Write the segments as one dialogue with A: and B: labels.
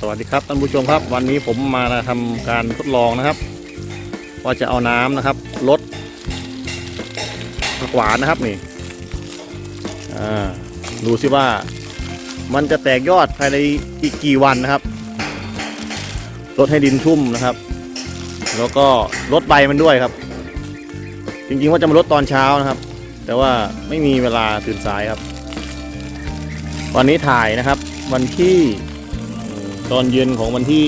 A: สวัสดีครับท่านผู้ชมครับ วันนี้ผมมาทำการทดลองนะครับ ว่าจะเอาน้ำนะครับลดผักหวานนะครับนี่ดูสิว่ามันจะแตกยอดภายในอีกกี่วันนะครับลดให้ดินชุ่มนะครับ แล้วก็ลดใบมันด้วยครับ จริงๆว่าจะมาลดตอนเช้านะครับ แต่ว่าไม่มีเวลาตื่นสายครับ วันนี้ถ่ายนะครับ วันที่ ตอนเย็นของวันที่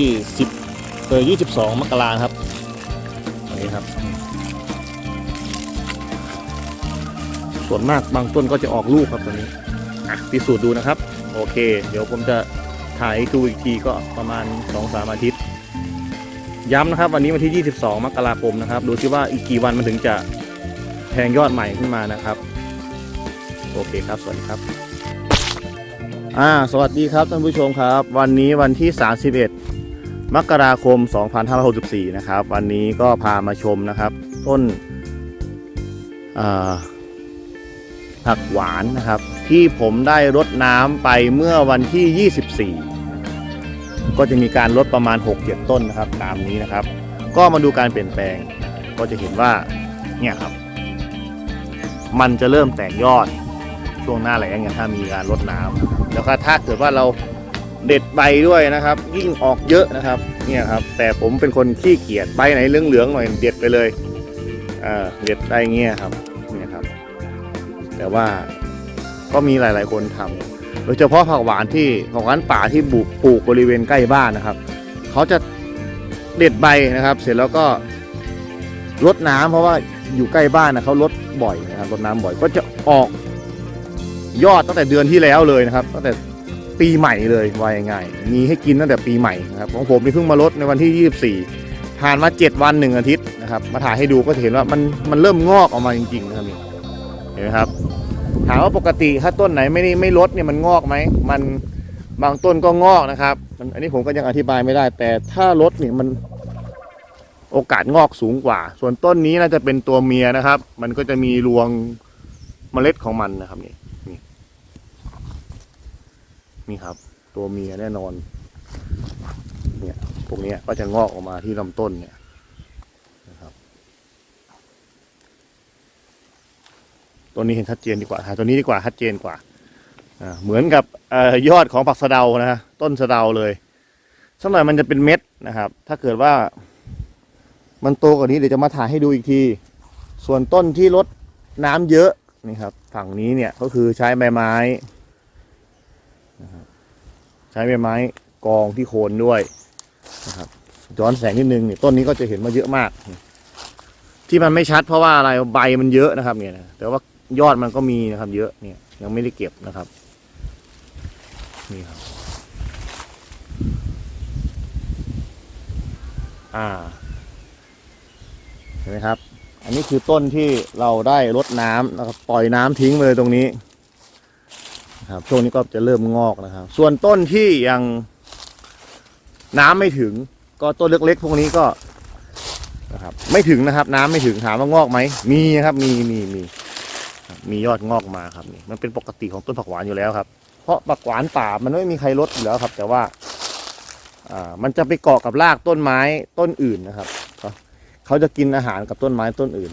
A: 10เออ22 มกราครับนนี้ครับ ส่วนมากบางต้นก็จะออกลูกครับตัวนี้พิสูจน์ดูนะครับ โอเค เดี๋ยวผมจะถ่ายดูอีกทีก็ประมาณ 2-3 อาทิตย์ ย้ำนะครับ วันนี้วันที่ 22 มกราคมนะครับ ดูซิว่าอีกกี่วันมันถึงจะแทงยอดใหม่ขึ้นมานะครับ โอเคครับ สวัสดีครับ อ่าสวัสดีครับท่านผู้ชมครับ วันนี้วันที่ 31 มกราคม 2564 นะครับ วันนี้ก็พามาชมนะครับ ต้นผักหวานนะครับ ที่ผมได้รดน้ำไปเมื่อวันที่ 24 ก็จะมีการลดประมาณ 6-7 ต้นนะครับ ตามนี้นะครับ ก็มาดูการเปลี่ยนแปลง ก็จะเห็นว่าเนี่ยครับ มันจะเริ่มแตกยอด ช่วงหน้าแล้งเนี่ยถ้ามีการรดน้ำนะครับแล้วก็ถ้าเกิดว่าเราเด็ดใบด้วยนะครับ ยิ่งออกเยอะนะครับเนี่ยครับ แต่ผมเป็นคนขี้เกียจใบไหนเหลืองๆหน่อยเด็ดไปเลยอ่าเด็ดได้เงี้ยครับเนี่ยครับ แต่ว่าก็มีหลาย ๆ คนทำโดยเฉพาะผักหวานที่ผักหวานป่าที่บุกปลูกบริเวณใกล้บ้านนะครับเขาจะเด็ดใบนะครับ เสร็จแล้วก็รดน้ำเพราะว่าอยู่ใกล้บ้านนะเขารดบ่อยนะครับรดน้ำบ่อยก็จะออก ยอดตั้งแต่เดือนที่แล้วเลยนะครับ ตั้งแต่ปีใหม่เลยว่าง่ายๆมีให้กินตั้งแต่ปีใหม่นะครับของผมนี่เพิ่งมาลดในวันที่ 24 ผ่านมา 7 วัน 1 อาทิตย์นะครับ มาถ่ายให้ดูก็เห็นว่ามันมันเริ่มงอกออกมาจริงๆนะครับนี่เห็นไหมครับ ถามว่าปกติถ้าต้นไหนไม่ได้ไม่ลดเนี่ยมันงอกไหมมันบางต้นก็งอกนะครับมันอันนี้ผมก็ยังอธิบายไม่ได้ แต่ถ้าลดเนี่ยมันโอกาสงอกสูงกว่า ส่วนต้นนี้น่าจะเป็นตัวเมียนะครับ มันก็จะมีรวงเมล็ดของมันนะครับนี่ นี่ครับ ตัวเมียแน่นอน เนี่ยพวกนี้ก็จะงอกออกมาที่ลำต้นเนี่ยนะครับ ตัวนี้เห็นชัดเจนดีกว่าถ่ายตัวนี้ดีกว่าชัดเจนกว่าเหมือนกับอยอดของผักสะเดานะฮะต้นสะเดาเลยสักหน่อยมันจะเป็นเม็ดนะครับ ถ้าเกิดว่า มันโตกว่านี้เดี๋ยวจะมาถ่ายให้ดูอีกที ส่วนต้นที่ลดน้ำเยอะนี่ครับ ฝั่งนี้เนี่ยก็คือใช้ใบไม้ ใช้ใบไม้กองที่โคนด้วยนะครับย้อนแสงนิดนึงเนี่ยต้นนี้ก็จะเห็นมาเยอะมาก ที่มันไม่ชัดเพราะว่าอะไรใบมันเยอะนะครับ เนี่ยแต่ว่ายอดมันก็มีนะครับ เยอะเนี่ย ยังไม่ได้เก็บนะครับนี่ครับอ่าเห็นไหมครับ อันนี้คือต้นที่เราได้รดน้ำนะครับ ปล่อยน้ำทิ้งเลยตรงนี้ ครับช่วงนี้ก็จะเริ่มงอกนะครับ ส่วนต้นที่ยังน้ำไม่ถึง ก็ต้นเล็กๆพวกนี้ก็นะครับ ไม่ถึงนะครับ น้ำไม่ถึงถามว่างอกไหมมีครับ มีมีมีมียอดงอกมาครับนี่มันเป็นปกติของต้นผักหวานอยู่แล้วครับ เพราะผักหวานป่ามันไม่มีใครลดอยู่แล้วครับ แต่ว่าอ่ามันจะไปเกาะกับรากต้นไม้ต้นอื่นนะครับเขาเขาจะกินอาหารกับต้นไม้ต้นอื่น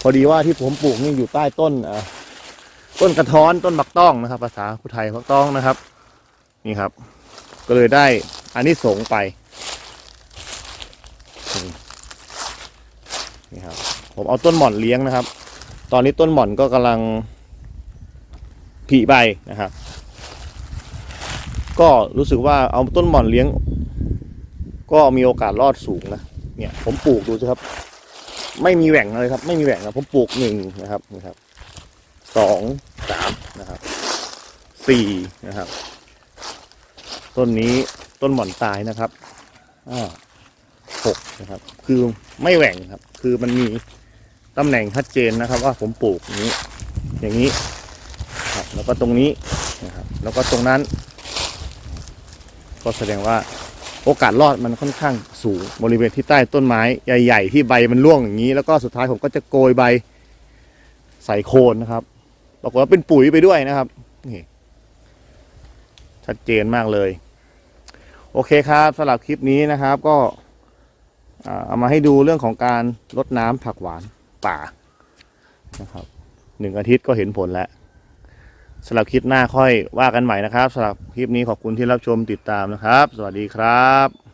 A: พอดีว่าที่ผมปลูกนี่อยู่ใต้ต้นอ่า ต้นกระท้อนต้นบักต้องนะครับ ภาษาผู้ไทยบักต้องนะครับ นี่ครับ ก็เลยได้อันนี้สงไปนี่ครับผมเอาต้นหม่อนเลี้ยงนะครับ ตอนนี้ต้นหม่อนก็กำลังผลิใบนะครับ ก็รู้สึกว่าเอาต้นหม่อนเลี้ยง ก็มีโอกาสรอดสูงนะเนี่ย ผมปลูกดูสิครับ ไม่มีแหว่งเลยครับ ไม่มีแหว่งนะผมปลูกหนึ่งนะครับนี่ครับ สองสามนะครับสี่นะครับ ต้นนี้ต้นหม่อนตายนะครับหกนะครับ คือไม่แหว่งครับ คือมันมีตำแหน่งชัดเจนนะครับ ว่าผมปลูกอย่างนี้ อย่างนี้ครับแล้วก็ตรงนี้นะครับ แล้วก็ตรงนั้น ก็แสดงว่าโอกาสรอดมันค่อนข้างสูงบริเวณที่ใต้ต้นไม้ใหญ่ ๆ ที่ใบมันร่วงอย่างนี้ แล้วก็สุดท้ายผมก็จะโกยใบใส่โคนนะครับ ปรากฏว่าเป็นปุ๋ยไปด้วยนะครับนี่ชัดเจนมากเลย โอเคครับสำหรับคลิปนี้นะครับ ก็เอามาให้ดูเรื่องของการลดน้ำผักหวานป่านะครับหนึ่งอาทิตย์ก็เห็นผลแล้วสำหรับคลิปหน้าค่อยว่ากันใหม่นะครับสำหรับคลิปนี้ขอบคุณที่รับชมติดตามนะครับ สวัสดีครับ